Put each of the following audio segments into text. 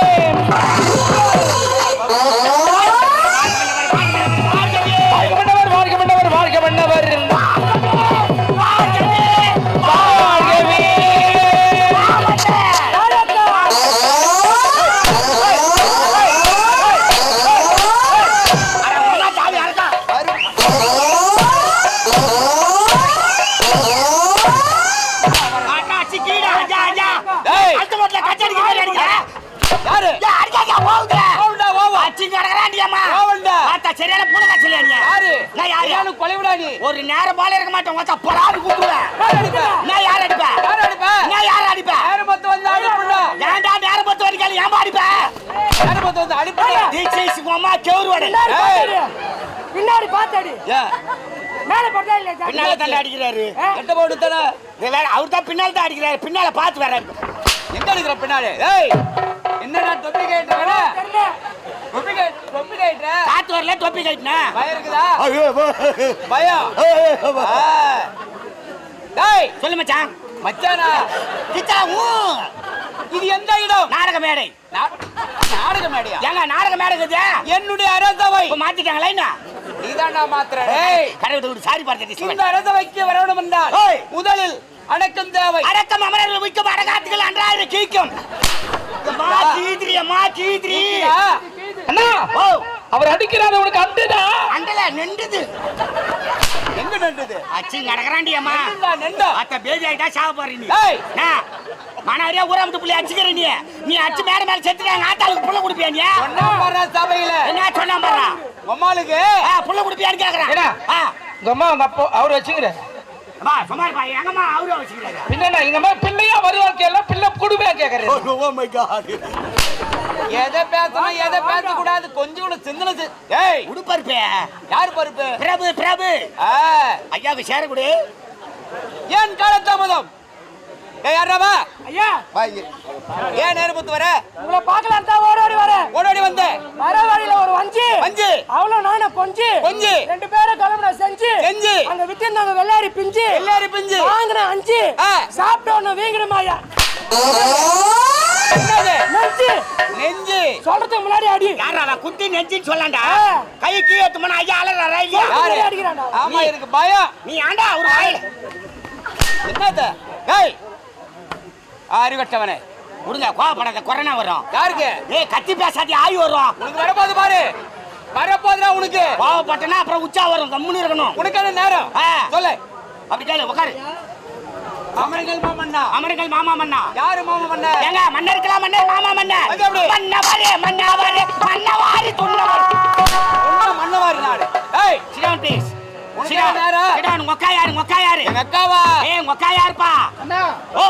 game. வந்து அடிப்புடா தீட்சை அம்மா கேவுரு வடை. பின்னாடி பார்த்தடி ஏ. மேல பார்த்தா இல்ல பின்னால தான் அடிக்கிறாரு. எட்ட தானே இது வேற அவர் தான் பின்னால தான் அடிக்கிறாரு. பின்னால பார்த்து வேற எங்க பின்னாடி ஏய் என்னடா தொப்பி தெரியல தொப்பி கேட் தொப்பி கேட்டுற காத்து வரல தொப்பி கட்டினா பயம் இருக்குதா? பயம். டேய் சொல்லு மச்சான். மச்சானா? கிச்சா ஊ இது எந்த இடம்? நாடக மேடை. நாடக மேடையா ஏங்க நாடக மேடை என்னுடைய அரசவை. இப்ப மாத்திட்டாங்களா என்ன? நீதான்டா மாத்திர கடவுள் விட்டு சாரி பார்த்து இந்த அரசவைக்கு வரணும் என்றால். முதலில் அடக்கம் தேவை. அடக்கம் அமரர்கள் வைக்கும் அடகாத்துகள் அன்றாயிரம் கீக்கும் மா கீதிரி அம்மா கீதிரி? அண்ணா! அவர் அடிக்கிறாரு உனக்கு அண்டுடா? அண்டல நின்றுது. எங்க நின்றது? அச்சி நடக்கறாண்டி அம்மா. நின்றா? அத்த பேஜி ஆயிட்டா சாக போற நீ. மனாரியா ஊராமத்து புள்ளி அடிச்சுக்கிற நீ. நீ அச்சு மேல மேல செத்துட்டாங்க ஆத்தாளுக்கு புள்ள குடுப்பியா நீ? ஒன்னாம் வர சபையில. என்ன சொன்னா பாரு? உம்மாளுக்கு? ஆ, புள்ள குடுப்பியான்னு கேக்குறேன். உங்க அம்மா உங்க அப்பா அவர் வச்சுக்கிற. அம்மா சும்மா இருப்பா எங்கம்மா அவரு வச்சுக்கிறாரு. பின்ன எங்க அம்மா பிள்ளையா எல்லாம் பிள்ளை குடுமையா ஓ மை காட் எதை பேசணும் எதை பேச கூடாது கொஞ்சம் கூட சிந்தனை ஏய் உடுப்பருப்பே யார் பருப்பு? பிரபு பிரபு. ஐயாவுக்கு சேர கொடு. ஏன் காலதாமதம் ஏய் யாரவா ஐயா! ஏன் நேரமுத்து வர? உங்களை பார்க்கலாம் தான் ஓடி வரேன். ஓடோடி வந்த. வர வழியில ஒரு வஞ்சி. வஞ்சி. அவ்வளவு நானும் பொஞ்சி பொஞ்சி. ரெண்டு பேரும் கிளம்புன செஞ்சு. செஞ்சு. அங்க வித்திருந்தாங்க வெள்ளாரி பிஞ்சு. வெள்ளாரி பிஞ்சு. வாங்கின அஞ்சு. ஆ. சாப்பிட்ட ஒண்ணு வீங்கினமாயா என்னது? நெஞ்சு. நெஞ்சு. சொல்றதுக்கு முன்னாடி அடி. யாரா குத்தி நெஞ்சின்னு சொல்லாண்டா. கை கீழே ஏத்துமனா ஐயா அலறாரா இல்லையா யாரு? அடிக்கிறான்டா. ஆமா எனக்கு பயம். நீ ஆண்டா ஒரு வாயில என்னது? ஏய் அறிவட்டவனே விடுங்க கோவப்படாத கொரோனா வரும் யாருக்கு? ஏய் கத்தி பேசாதி ஆய் வரும் உனக்கு வரப்போது பாரு. வரப்போதுடா உனக்கு. கோவப்பட்டனா அப்புறம் உச்சா வரும். கம்முன்னு இருக்கணும். உனக்கான நேரம். சொல்லு. அப்படி கேளு உட்காரு அமரங்கள் மாமன்னா அமரங்கள் மாமா மன்னா. யாரு மாமா மன்ன? ஏங்க மன்னருக்கலாம் மன்னர் மாமா மன்னர் அது எப்படி? மன்னவாரே மன்னவாரே மன்னவாரி துண்ணவர் ஒண்ணு மன்னவாரி நாடு. ஏய் சிடான் ப்ளீஸ் சிடான்? சிடான் உங்க அக்கா யாரு உங்க அக்கா யாரு? எங்க அக்காவா? ஏய் உங்க அக்கா யாருப்பா? அண்ணா. ஓ.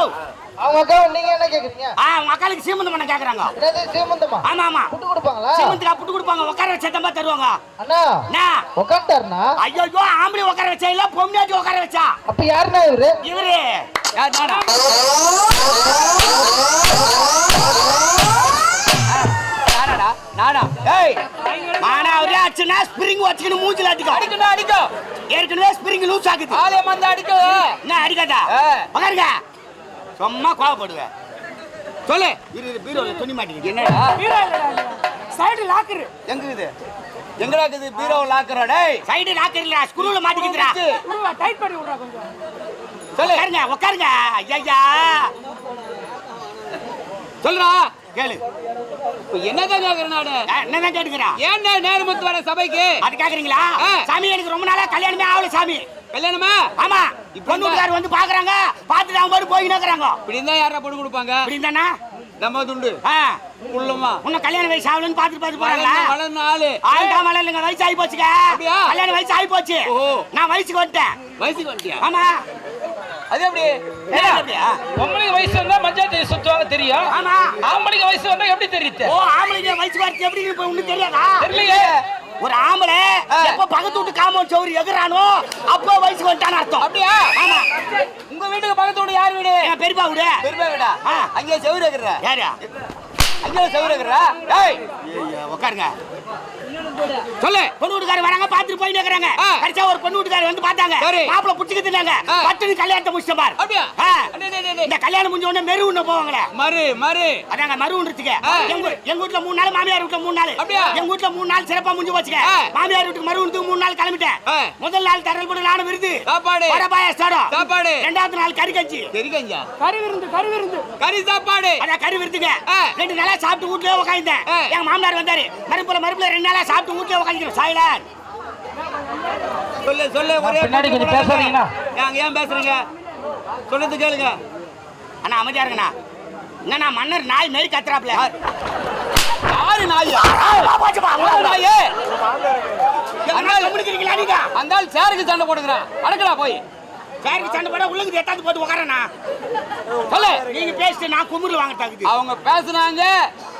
அவங்க அக்கா நீங்க என்ன கேக்குறீங்க? ஆ உங்க அக்காளுக்கு சீமந்தம் பண்ண கேக்குறாங்க. என்னது சீமந்தமா? ஆமா ஆமா. புட்டு கொடுப்பாங்களா? சீமந்துக்கு புட்டு கொடுப்பாங்க. உட்கார வச்ச தம்பா தருவாங்க. அண்ணா என்ன உக்காண்டாருண்ணா ஐயோ ஆம்பளை உட்கார வச்சா இல்ல பொம்னாட்டி உட்கார வச்சா? அப்ப யாருண்ணா இவரு? இவரு. யார் நானா நானாடா நானா? ஏய்! மானா அவரே அச்சுனா ஸ்ப்ரிங் வச்சுக்கின்னு மூஞ்சில அடிக்கும் அடிக்கணும் அடிக்கும் ஏற்கனவே ஸ்ப்ரிங் லூஸ் ஆகுது. ஆலய மந்த அடிக்கும் என்ன அடிக்காதா? ஆ. உட்காருங்க சும்மா கோவப்படுவேன் சொல்லு. இரு இரு பீரோல துணி மாட்டிக்கிட்டு என்னடா? Side locker. எங்க இது? எங்கடா இருக்குது பீரோ லாக்குறா டேய்? சைடு லாக்கர்ல ஸ்க்ரூல மாட்டிக்கிதுடா. உருவா டைட் பண்ணி விடுறா கொஞ்சம். சொல்லு. உட்காருங்க உட்காருங்க. ஐயா சொல்றா. கேளு. இப்ப என்னதான் கேக்குறேன் நானு? என்னதான் கேட்டுக்கிறா? ஏன்டா நேரமுத்து வர சபைக்கு? அது கேக்குறீங்களா? ஆ. சாமி எனக்கு ரொம்ப நாளா கல்யாணமே ஆகல சாமி. கல்யாணமா? ஆமா. இப்ப பொண்ணு? வீட்டுக்காரர் வந்து பாக்குறாங்க. பாத்துட்டு அவங்க பாட்டு போய் நிக்கிறாங்க. இப்படி இருந்தா யாரா பொண்ணு கொடுப்பாங்க? அப்படி தானே நம்ம துண்டு. ஆ. உள்ளமா. உன்ன கல்யாண வயசு ஆகலன்னு பாத்துட்டு பாத்து போறாங்களா? வளர்ந்த ஆளு ஆயிட்டா மலையிலங்க வயசு ஆகி போச்சுங்க? கல்யாண வயசு ஆகி போச்சு. நான் வயசுக்கு வந்துட்டேன். வயசுக்கு வந்துட்டியா? ஆமா. அது எப்படி? பொம்பளைங்க வயசு வந்தா மஞ்சள் தேய் சுத்துவாங்க தெரியும். ஆமா. ஆம்பளைங்க வயசு வந்தா எப்படி தெரியுது? ஓ ஆம்பளைங்க வயசு வார்த்தை எப்படி? ஒண்ணும் தெரியாதா? தெரியலையே. ஒரு ஆம்பளை எப்ப பக்கத்து வீட்டு காம்பவுண்ட் சௌரி எகுறானோ அப்போ வயசுக்கு வந்துட்டான்னு அர்த்தம். அப்படியா? ஆமா. உங்க வீட்டுக்கு பக்கத்து வீடு யார் வீடு? என் பெரியப்பா விடு. பெருமை வீடா. அங்கே செவுரு இருக்கிற யாரு? அங்கே செவுரு டேய் ஐயா, உட்காருங்க சொல்லு பொண்ணு வீட்டுக்காரர் வராங்க பாத்துட்டு போயிட்டு இருக்கிறாங்க ஆ. கடைசியா ஒரு பொண்ணு வீட்டுக்காரர் வந்து பார்த்தாங்க. மாப்பிள புடிச்சுக்கிட்டுனாங்க ஆ. பட்டுன்னு கல்யாணத்தை முடிச்சிட்ட பாரு. இந்த கல்யாணம் முடிஞ்ச உடனே மெருவுன்னு போவாங்களே மறு மறு அதாங்க மருவுன்றதுக்கு ஆ. எங்க வீட்ல மூணு நாள் மாமியார் வீட்ல மூணு நாள் அப்படியா? எங்க வீட்ல மூணு நாள் சிறப்பா முடிஞ்சு போச்சுங்க. மாமியார் வீட்டுக்கு மருவுன்றதுக்கு மூணு நாள் கிளம்பிட்டேன். முதல் நாள் தரல் போட்டு நானும் விருது சாப்பாடு. வடபாய சாடம் சாப்பாடு. ரெண்டாவது நாள் கறி கஞ்சி தெரியுங்க கறி விருந்து கறி விருந்து கறி சாப்பாடு அதான் கறி விருதுங்க ஆ. ரெண்டு நாளா சாப்பிட்டு வீட்லயே உட்காந்தேன் ஆ. எங்க மாமனார் வந்தாரு மறுப்புல மறுப்புல ரெண்டு நாளா சாப்பிட்டு வீட்லயே உட்காந்துக்கிறோம் சாயிலான் சொல்லு சொல்லு ஒரே பின்னாடி கொஞ்சம் பேசாதீங்கண்ணா. ஏன் பேசுறீங்க? சொல்றது கேளுங்க. அண்ணா அமைதியா இருங்கண்ணா. என்னண்ணா மன்னர் நாய் மாரி கத்துறாப்ல யாரு நாயா நாயே? அண்ணா, கம்முனுக்கிறீங்களா நீங்க? அந்த ஆள் சேருக்கு சண்டை போடுகிறான் அடக்கடா போய். சேருக்கு சண்டை போட உள்ளுக்கு எத்தாந்து போட்டு உட்காரண்ணா சொல்லு. நீங்க பேசிட்டு நான் குமுறு வாங்க அவங்க பேசுனாங்க.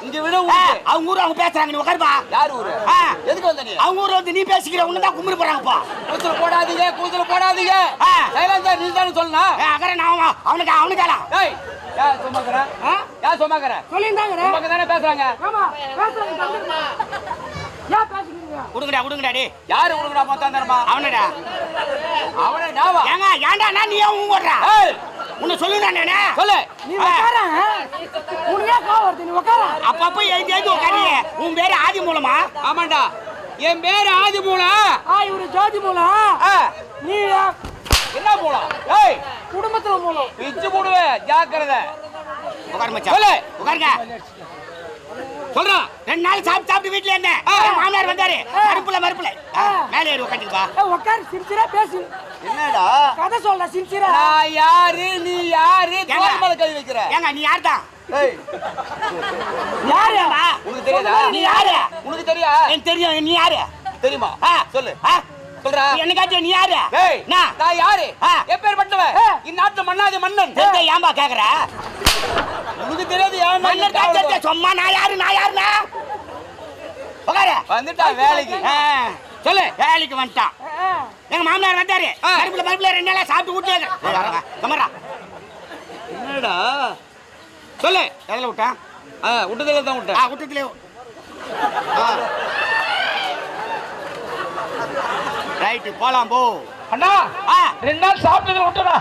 இங்க விட அவங்க ஊர் அவங்க பேசுறாங்க நீ உட்காருப்பா யார் ஊரு. எதுக்கு வந்த நீ? அவங்க ஊர்ல வந்து நீ பேசிக்கிற உன்னை தான் குமுறு போறாங்கப்பா. கூச்சல் போடாதீங்க கூச்சல் போடாதீங்க. ஆ. சைலன்ஸா நீ தானே சொல்லணும். அகர நான் அவன் அவனுக்கு அவனுக்காலாம் டேய் யார் சும்மாக்கற? யார் சும்மாக்கற? சொல்லியிருந்தாங்க சும்மாக்க தானே பேசுறாங்க? ஆமா பேசுறாங்க. ஏன் பேசிக்கிறீங்க? கொடுங்கடா கொடுங்கடா டே யாரு உனக்குடா மொத்தம் தரமா அவனடா. அவனே நாவா? ஏங்க ஏன்டா நான் நீ அவன் ஓடுறா ஏய் உன்னை சொல்லுடா நானே. சொல்லு. நீ உட்கார? உனக்கு கோவம் வருது நீ உட்கார? அப்பப்ப எழுதி எழுதி உட்காரு உன் பேரு ஆதி மூலமா? ஆமாண்டா. என் பேரு ஆதி மூலம் ஆ இவரு ஜோதி மூலம் நீ என்ன மூலம்? ஏய். குடும்பத்துல மூலம். பிச்சு போடுவேன் ஜாக்கிரதை. உட்காரு மச்சான். சொல்லு. உட்காருங்க. சொல்றான் ரெண்டு நாள் சாப்பிட்டு சாப்பிட்டு வீட்டுல இருந்தேன் ஆ. என் மாமனார் வந்தாரு. மறுப்புல மறுப்புல. மேலே ஏறி உட்காந்துப்பா உட்காரு சிரிச்சிரா பேசு. என்னடா? கதை சொல்ல சிரிச்சிரா நான் யாரு? நீ யாரு. தோல் மேல கை வைக்கிற. ஏங்க நீ யார் தான் யாரு? உனக்கு தெரியாதா? நீ யாரு? உனக்கு தெரியா? எனக்கு தெரியும். நீ யாரு? தெரியுமா? ஆ. சொல்லு. ஆ? சொல்றா. நீ என்ன காட்டிய நீ யாரு? ஏய் நான். நான் யாரு? ஆ. எப்பேற்பட்டவன் ஆ. இந்நாட்டுல மன்னாதி மன்னன். ஏன்பா கேக்குற? உனக்கு தெரியாது மன்னர் சும்மா நான் யாரு நான் உட்காரு வந்துட்டா வேலைக்கு. சொல்லு. வேலைக்கு வந்துட்டான். எங்க மாமனார் வந்தாரு. ஆ. மறுப்புல மறுப்புல ரெண்டு நாளா சாப்பிட்டு வீட்டுல கமரா என்னடா? சொல்லு. எதில் விட்டேன்? ஆ விட்டதுல தான் விட்டேன். ஆ விட்டதுல ரைட்டு போலாம் போ. அண்ணா ரெண்டு நாள் சாப்பிட்டது விட்டுறா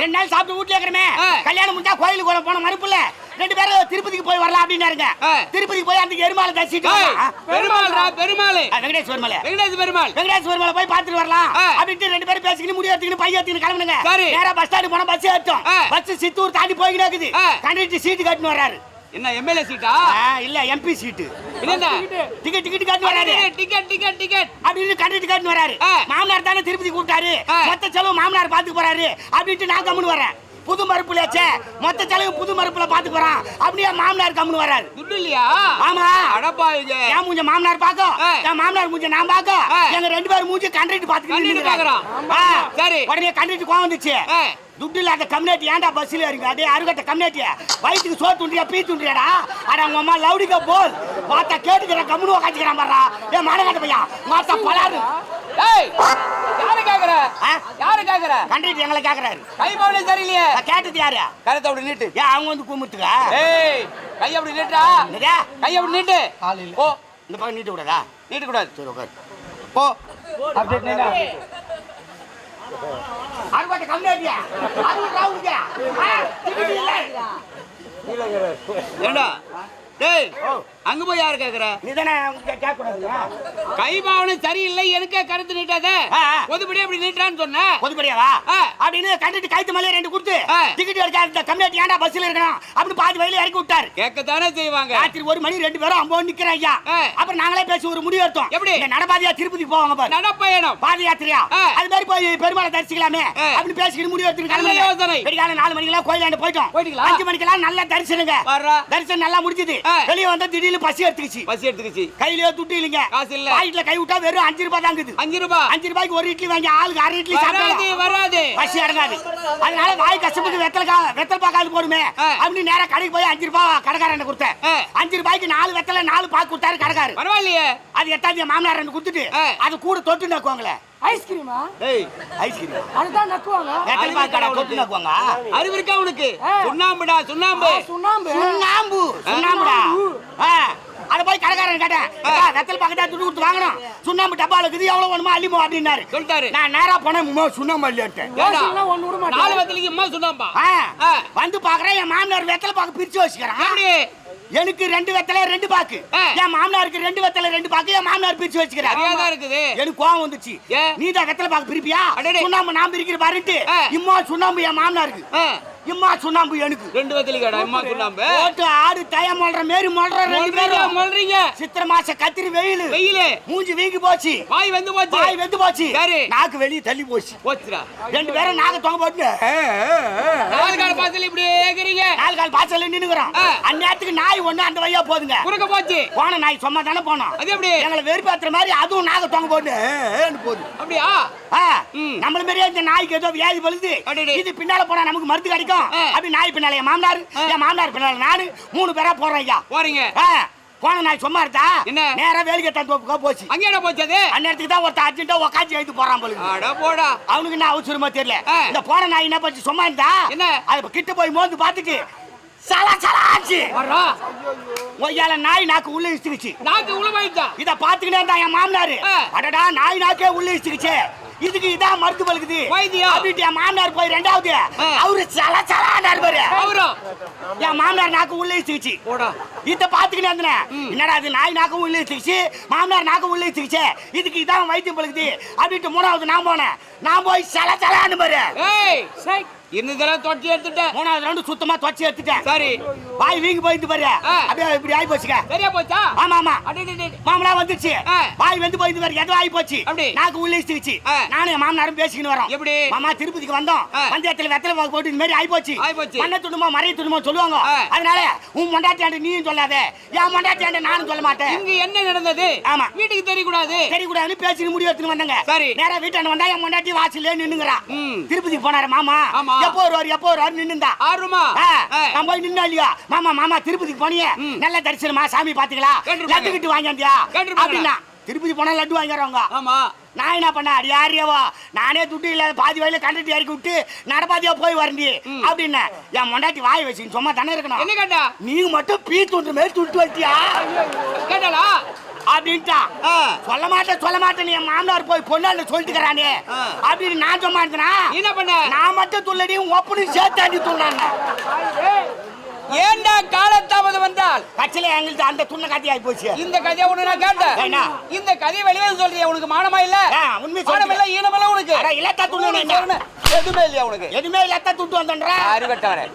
ரெண்டு நாள் சாப்பிட்டு வீட்டுல இருக்கிறமே. கல்யாணம் முடிஞ்சா கோயிலுக்கு கூட போன மறுப்புல. ரெண்டு பேரும் திருப்பதிக்கு போய் வரலாம் அப்படின்னாருங்க. திருப்பதிக்கு போய் அந்த எருமாலை தரிசிட்டு பெருமாள். ஆ, வெங்கடேஷ் பெருமாள். வெங்கடேஷ் பெருமாள். வெங்கடேஷ் பெருமாளை போய் பார்த்துட்டு வரலாம். அப்படின்ட்டு ரெண்டு பேரும் பேசிக்கிட்டு முடி எடுத்துக்கிட்டு பைய எடுத்துக்கிட்டு கிளம்புங்க. நேரா பஸ் ஸ்டாண்டு போனா பஸ் ஏற்றோம். பஸ் சித்தூர் தாண்டி போய்கிட்டு இருக்குது. கண்டிட்டு சீட்டு கட்டின்னு வர்றாரு. என்ன எம்எல்ஏ சீட்டா இல்ல எம்பி சீட்டு என்னென்ன? டிக்கெட் டிக்கெட் கட்டின்னு வர்றாரு டிக்கெட் டிக்கெட் டிக்கெட் அப்படின்னு கண்டிட்டு கட்டின்னு வர்றாரு ஆ. மாமனார் தானே திருப்பதி கூப்பிட்டாரு. ஆ. மொத்த செலவு மாமனார் பாத்துக்கு போறாரு. அப்படின்ட்டு நான் கம்முன்னு வரேன் புது மறுப்புலச்சே மொத்த செலவு புது மறுப்புல பாத்து போறான். அப்படியே மாமனார் கம்முன்னு வர்றாரு. துட்டு இல்லையா? ஆமா. அடப்பாவிங்க என் மூஞ்ச மாமனார் பாக்கும் ஆ. என் மாமனார் மூஞ்ச நான் பாக்கும் ஆ. எங்க ரெண்டு பேரும் மூஞ்சி கண்டிட்டு கண்டிட்டு பாக்குறான். பாத்துக்கிட்டு சரி. உடனே கண்டிட்டு கோவம் வந்துச்சு. துட்டு இல்லாத கம்யூனிட்டி ஏன்டா பஸ்ல இருக்கு? அதே அருகட்ட கம்யூனிட்டி வயிற்றுக்கு சோறு துண்டியா பீ துண்டியாடா அட உங்க அம்மா லவுடிக்க போல். பார்த்தா கேட்டுக்கிற கம்முனு உக்காந்துக்கிறான் பாரா ஏன் மானகட்ட பையா. மாத்தா பலாரு ஏய் யாரு கேக்குற? ஆ? யாரு கேக்குற? கண்டிட்டு எங்களை கேக்குறாரு. கை பவனே சரியில்லையே. கேட்டது யாரு? கருத்தை அப்படி நீட்டு. ஏன் அவங்க வந்து கும்பிட்டுக்கா ஏய் கை அப்படி நீட்டா கை அப்படி நீட்டு. ஓ இந்த பக்கம் நீட்டு நீட்ட கூடாது சரி உட்காரு போ. அறுபட்ட கம்மியாட்டியா அறுபது ரவுண்டியா? டிக்கெட் இல்லை. ஏண்டா? டேய் அங்க போய் யாரு கேக்குற நீ தானே கேட்கக்கூடாது கை பாவனை சரியில்லை எனக்கே கருத்து நீட்டாத ஆ, ஆ. பொதுப்படி அப்படி நீட்டான்னு சொன்ன பொதுப்படியாவா. அப்படின்னு கண்டிட்டு கைத்து மேலே ரெண்டு கொடுத்து. டிக்கெட் எடுக்க இந்த கம்யூனிட்டி ஏன்டா பஸ்ல இருக்கணும் அப்படின்னு பாதி வயல இறக்கி விட்டாரு கேட்கத்தானே செய்வாங்க ராத்திரி ஒரு மணி ரெண்டு பேரும் அம்போ நிக்கிறேன் ஐயா. அப்புறம் நாங்களே பேசி ஒரு முடிவு எடுத்தோம் எப்படி? இந்த நடபாதியா திருப்பதி போவாங்க பாரு நடப்பயணம் பாத யாத்திரையா. அது மாதிரி போய் பெருமாளை தரிசிக்கலாமே. அப்படின்னு பேசிக்கிட்டு முடிவு எடுத்துட்டு. விடிகாலை நாலு மணிக்கெல்லாம் கோயிலாண்டு போயிட்டோம்? அஞ்சு மணிக்கெல்லாம் நல்ல தரிசனங்க. தரிசனம் நல்லா முடிஞ்சது. வெளியே வந்தா திடீர்னு திடீர்னு பசி எடுத்துக்கிச்சு. பசி எடுத்துக்கிச்சு. கையிலேயே துட்டு இல்லைங்க. காசு இல்ல. பாக்கெட்ல கை விட்டா வெறும் அஞ்சு ரூபாய் தாங்குது அஞ்சு ரூபாய். அஞ்சு ரூபாய்க்கு ஒரு இட்லி வாங்கி ஆளுக்கு அரை இட்லி வராது வராது. பசி அடங்காது. அதனால வாய் கஷ்டப்பட்டு வெத்தலை வெத்தலை பாக்காது போடுமே. அப்படின்னு நேரா கடைக்கு போய் அஞ்சு ரூபாய் கடைக்காரன் கொடுத்தேன். அஞ்சு ரூபாய்க்கு நாலு வெத்தலை நாலு பாக்கு கொடுத்தாரு கடைக்காரு. பரவாயில்லையே. அது என் மாமனார் கொடுத்துட்டு. அது கூட தொட்டு நக்குவாங்களே ஐஸ்கிரீமா ஏய் ஐஸ்கிரீம் அதுதான் நக்குவாங்க. வெத்தலை பாக்கு கடை தொட்டு நக்குவாங்க அறிவு இருக்கா உனக்கு. சுண்ணாம்புடா சுண்ணாம்பு. சுண்ணாம்பு. சுண்ணாம்பு. சுண்ணாம்புடா? ஆ. அத போய் கடைக்காரன் கேட்டேன். "அக்கா, வெத்தலை பாக்கெட்டா துட்டு கொடுத்து வாங்கணும். சுண்ணாம்பு டப்பால இருக்குது. எவ்வளவு வேணுமோ அள்ளிமோ அப்படின்னாரு. சொல்லிட்டாரு. நான் நேரா போனேன். "உம்மா, சுண்ணாம்பு அள்ளிட்டேன் ஒண்ணு விட நாலு மாட்டேன் வத்தலிக்கு அம்மா சுண்ணாம்பா. வந்து பாக்குறேன். என் மாமனார் வெத்தலை பாக்கு பிரிச்சு வச்சுக்கிறான். எனக்கு ரெண்டு வெத்தலை ரெண்டு பாக்கு. என் மாமனாருக்கு ரெண்டு வெத்தலை ரெண்டு பாக்கு என் மாமனார் பிரிச்சு வச்சுக்கிறார் சரியாதான் இருக்குது எனக்கு கோவம் வந்துச்சு? நீ தான் வெத்தலை பாக்கு பிரிப்பியா. சுண்ணாம்பு நான் பிரிக்கிற பாருட்டு. இம்மா சுண்ணாம்பு என் மாமனாருக்கு. இம்மா சுண்ணாம்பு எனக்கு. ரெண்டு வத்தலிக்காடா அம்மா சுண்ணாம்பு? போட்டு ஆடு தய மொல்ற மாரி மொல்ற ரெண்டு பேரும். மொல்றீங்க. சித்திர மாச கத்திரி வெயில். வெயிலு. மூஞ்சி வீங்கி போச்சு. வாய் வந்து போச்சு. வாய் வெந்து போச்சு. சரி. நாக்கு வெளிய தள்ளி போச்சு. போச்சுடா. ரெண்டு பேரும் நாக்க தொங்க போட்டு நாலு கால பாத்துல இப்படி ஏகிறீங்க நாலு கால் பாய்ச்சல நின்னுக்கிறோம். அந்நேரத்துக்கு நாய் ஒண்ணு அந்த வழியா போதுங்க. குறுக்க போச்சு. போன நாய் சும்மா தானே போனோம். அது எப்படி? எங்களை வெறுப்பாத்துற மாதிரி அதுவும் நாக தொங்க போட்டு போகுது. அப்படியா. நம்மள மாதிரியே இந்த நாய்க்கு ஏதோ வியாதி பழுது. இது பின்னால போனா நமக்கு மருந்து கிடைக்கும்? ஆ. அப்படி நாய் பின்னால என் மாமனார். என் மாமனார் பின்னால நானு மூணு பேரா போறோம் ஐயா. போறீங்க. போன நாய் சும்மா இருந்தா என்ன? நேரா வேலிக்கட்டா தோப்புக்கா போச்சு. அங்க என்ன போச்சு அது? அந்நேரத்துக்கு தான் ஒருத்தன் அர்ஜென்ட்டா உக்காந்து எழுத்து போறான் போலுங்க. அட போடா. அவனுக்கு என்ன அவசரமா தெரியல. இந்த போன நாய் என்ன பண்ணி சும்மா இருந்தா என்ன? அது கிட்ட போய் மோந்து பார்த்துட்டு சலா சலா ஆச்சு. ஒய்யால நாய் நாக்கு உள்ள இழுத்துக்குச்சு நாக்கு உள்ள இத பாத்துக்கிட்டே இருந்தா என் மாமனாரு. அடடா நாய் நாக்கே உள்ள இழுத்துக்குச்சு இதுக்கு இதான் மருந்து பழுக்குது. வைத்தியம். அப்படின்ட்டு என் மாமனார் போய் ரெண்டாவது. அவரு சல சலாண்டாரு பாரு. அவரும் என் மாமனார் நாக்கு உள்ள போடா. இத பாத்துக்கிட்டே இருந்தேன். என்னடா அது நாய் நாக்கு உள்ள இழுத்துக்குச்சு? மாமனார் நாக்கு உள்ள இழுத்துக்குச்சு. இதுக்கு இதான் வைத்தியம் பழுக்குது. அப்படின்ட்டு மூணாவது நான் போனேன். நான் போய் சல சலான்னு பாரு. இருந்ததெல்லாம் தொட்டி எடுத்துட்டேன் மூணாவது ரவுண்டு சுத்தமா துவச்சி எடுத்துட்டேன் சரி வாய் வீங்கி போயிட்டு பாரு. அப்படியே இப்படி ஆகி போச்சுக்க சரியா போச்சா ஆமா ஆமா மாமலா வந்துருச்சு ஆ. வாய் வந்து போயிட்டு பாரு எதோ ஆகி போச்சு அப்படி? நாக்கு உள்ள ஆ. நானும் மாமனாரும் பேசிக்கின்னு வரோம் எப்படி? மாமா திருப்பதிக்கு வந்தோம் ஆ. பஞ்சாயத்துல வெத்தலை போட்டு இந்த மாதிரி ஆகி போச்சு. மண்ண துணுமோ மறைய துணுமோ சொல்லுவாங்க. அதனால உன் மண்டாட்டியாண்டு நீயும் சொல்லாத என் மண்டாட்டியாண்டு நானும் சொல்ல மாட்டேன் இங்க என்ன நடந்தது ஆமா. வீட்டுக்கு தெரியக்கூடாது தெரியக்கூடாதுன்னு பேசின்னு முடிவு எடுத்துன்னு வந்தாங்க சரி. நேரா வீட்டாண்டு வந்தா என் மண்டாட்டி வாசல்ல நின்னுங்கிறா ம். திருப்பதிக்கு போனாரு மாமா ஆமா. எப்போ வருவார்? எப்போ வருவார்? நின்னுந்தா. ஆறுமா ஆ, நான் போய் நின்னா இல்லையா? மாமா மாமா திருப்பதிக்கு போனியே. நல்ல தரிசனமா சாமி பாத்தீங்களா கேட்டிருப்பாங்க. லட்டு கிட்டு வாங்கியாந்தியா கேட்டிருப்பாங்க. அப்படின்னா திருப்பதி போனா லட்டு வாங்கிறவங்க ஆமா. நான் என்ன பண்ண அடி யாரியவா நானே துட்டு இல்லாத பாதி வயல கண்டுட்டு இறக்கி விட்டு நடப்பாதியா போய் வரண்டி. அப்படின்னு என் மொண்டாட்டி வாய் வச்சு சும்மா தானே என்ன இருக்கணும் கேட்டா? நீங்க மட்டும் பீ துண்டு மேல் துட்டு வச்சியா கேட்டாளா? அப்படின்ட்டா. சொல்ல மாட்டேன் சொல்ல மாட்டேன். என் மாமனார் போய் பொண்ணாண்டு சொல்லிட்டுக்கிறானே. அப்படின்னு நான் சொன்னா நீ என்ன பண்ண? நான் மட்டும் துள்ளடி ஒப்பனு சேர்த்தாண்டி துள்ளாங்க ஏண்டா காலத்தாமதம் வந்தால்? கட்சியில எங்களுக்கு அந்த துண்ண ஆகி போச்சு. இந்த கதையை உனக்கு நான் கேட்டேன்? இந்த கதையை வெளியே சொல்றியா? உனக்கு மானமா இல்ல? உண்மை மானம் இல்ல சொல்றேன். ஈனமில்ல உனக்கு. இல்லத்தா துண்ணு? எதுவுமே இல்லையா உனக்கு? எதுவுமே இல்லாத துட்டு வந்தன்றா? அறிவட்டவரே